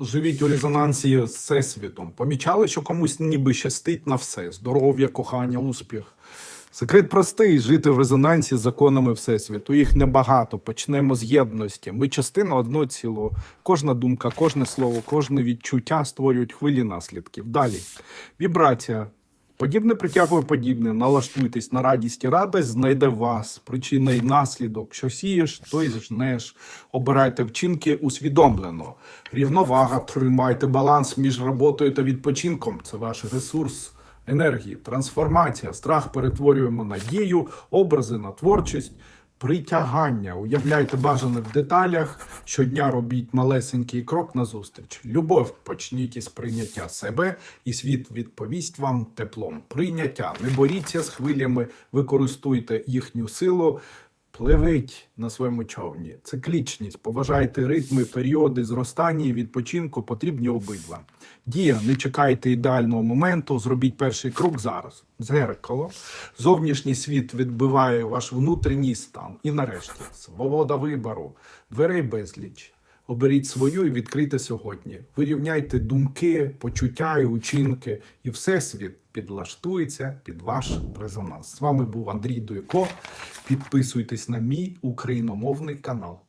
живіть у резонансі з всесвітом. Помічали, що комусь ніби щастить на все: здоров'я, кохання, успіх. Секрет простий жити в резонансі з законами Всесвіту. Їх небагато. Почнемо з єдності. Ми частина одного цілого. Кожна думка, кожне слово, кожне відчуття створюють хвилі наслідків. Далі вібрація. Подібне притягує подібне. Налаштуйтесь на радість і радость знайде вас. Причина і наслідок. Що сієш, то й жнеш. Обирайте вчинки усвідомлено. Рівновага, тримайте баланс між роботою та відпочинком. Це ваш ресурс енергії, трансформація. Страх перетворюємо на дію, образи на творчість. Притягання. Уявляйте бажане в деталях. Щодня робіть малесенький крок назустріч. Любов почніть із прийняття себе, і світ відповість вам теплом. Прийняття. Не боріться з хвилями, використуйте їхню силу. Пливіть на своєму човні. Циклічність. Поважайте ритми, періоди зростання і відпочинку потрібні обидва. Дія, не чекайте ідеального моменту, зробіть перший крок зараз. Дзеркало. Зовнішній світ відбиває ваш внутрішній стан. І нарешті свобода вибору, дверей безліч. Оберіть свою і відкрийте сьогодні. Вирівняйте думки, почуття і учинки, і всесвіт підлаштується під ваш резонанс. З вами був Андрій Дуйко. Підписуйтесь на мій україномовний канал.